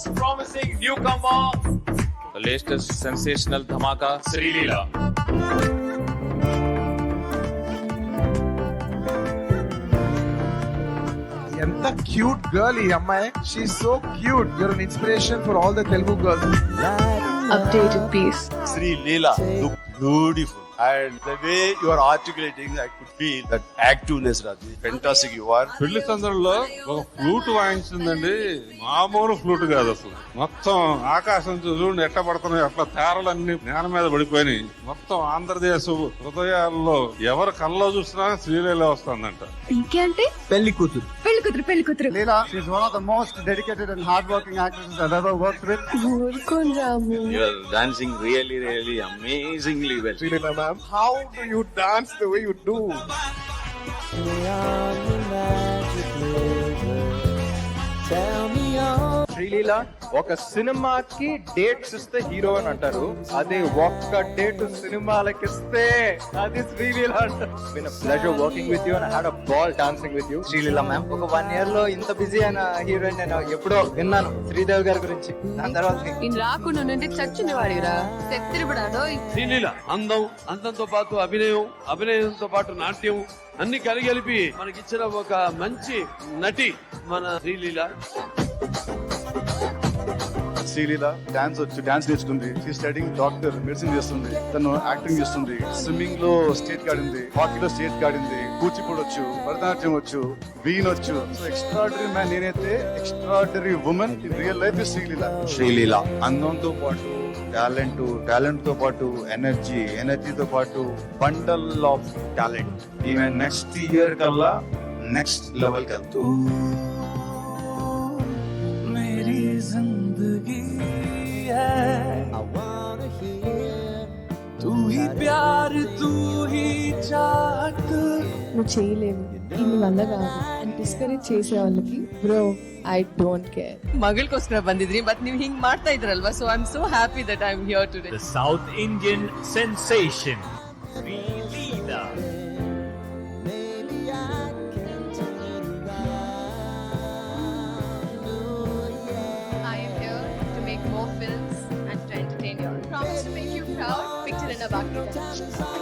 most promising newcomer, the latest sensational dhamaka, Sri Leela. ఎంత cute girl ఈ అమ్మాయి she so cute you're an inspiration for all the Telugu girls updated piece. Sri Leela look Beautiful. And the way you are articulating, I could feel that activeness, Raji. Fantastic you are. పెళ్ళి సందర్భంలో ఒక flute వాయించిందండి మామూలు flute కాదు అసలు మొత్తం ఆకాశం చూడండి ఎట్ట పడుతున్నాయి అట్లా తేరలన్నీ నేల మీద పడిపోయినాయి మొత్తం ఆంధ్రదేశ్ హృదయాల్లో ఎవరు కల్లో చూసినా శ్రీలీల వస్తుందంట ఇంకే అంటే పెళ్ళి కూతురు పెళ్లి కూతురు పెళ్లి కూతురు Leela, she's one of the most dedicated and hardworking actresses I've ever worked with. ఊరుకోని Ramu You are dancing really, really amazingly well. Sreeleela ma'am how do you dance the way you do Sreeleela ఒక సినిమాకి dates ఇస్తే hero అని అంటారు. అదే ఒక్క date సినిమాలకి ఇస్తే అది శ్రీలీల అంటారు. Pleasure working with you and had a ball dancing with you Sreeleela ma'am ఒక వన్ ఇయర్లో ఇంత బిజీ అయిన హీరోయిన్ నేను ఎప్పుడో విన్నాను శ్రీదేవి గారి గురించి. దాని తర్వాత రాకుండా నుండి చచ్చిన వాడిరా. శ్రీలీల అందం అందంతో పాటు అభినయం అభినయంతో పాటు నాట్యం అన్ని కలిగలిపి మనకిచ్చిన ఒక మంచి నటి మన శ్రీలీల. శ్రీలీల డాన్స్ వచ్చు డాన్స్ నేర్చుకుంది. షీ స్టడింగ్ డాక్టర్ మెడిసిన్ చేస్తుంది. తను యాక్టింగ్ చేస్తుంది. స్విమ్మింగ్లో స్టేట్ కాడింది. హాకీలో స్టేట్ కాడింది. కూచిపూడి వచ్చు భరతనాట్యం వచ్చు వీన్ వచ్చు. సో ఎక్స్ట్రాడరీ మ్యాన్ నేనైతే extraordinary women in real life Sreeleela Sreeleela. అందంతో పాటు టాలెంట్ టాలెంట్తో పాటు ఎనర్జీ ఎనర్జీతో పాటు బండల్ ఆఫ్ టాలెంట్ ఈమె నెక్స్ట్ ఇయర్ కల్లా నెక్స్ట్ లెవెల్ వెళ్తూ నువ్వు చేయలేవు ఇది వల్ల కాదు అని డిస్కరేజ్ చేసే వాళ్ళకి బ్రో ఐ డోంట్ ಕೇರ್ ಮಗಳಿಗೋಸ್ಕರ ಬಂದಿದ್ರಿ ಬಟ್ ನೀವು ಹಿಂಗ್ ಮಾಡ್ತಾ ಇದ್ರಲ್ವಾ so I am so happy that I am here today The South Indian sensation, Sri Leela. I am here to make more films and to entertain you. Promise to make you proud. Picture in a bucket.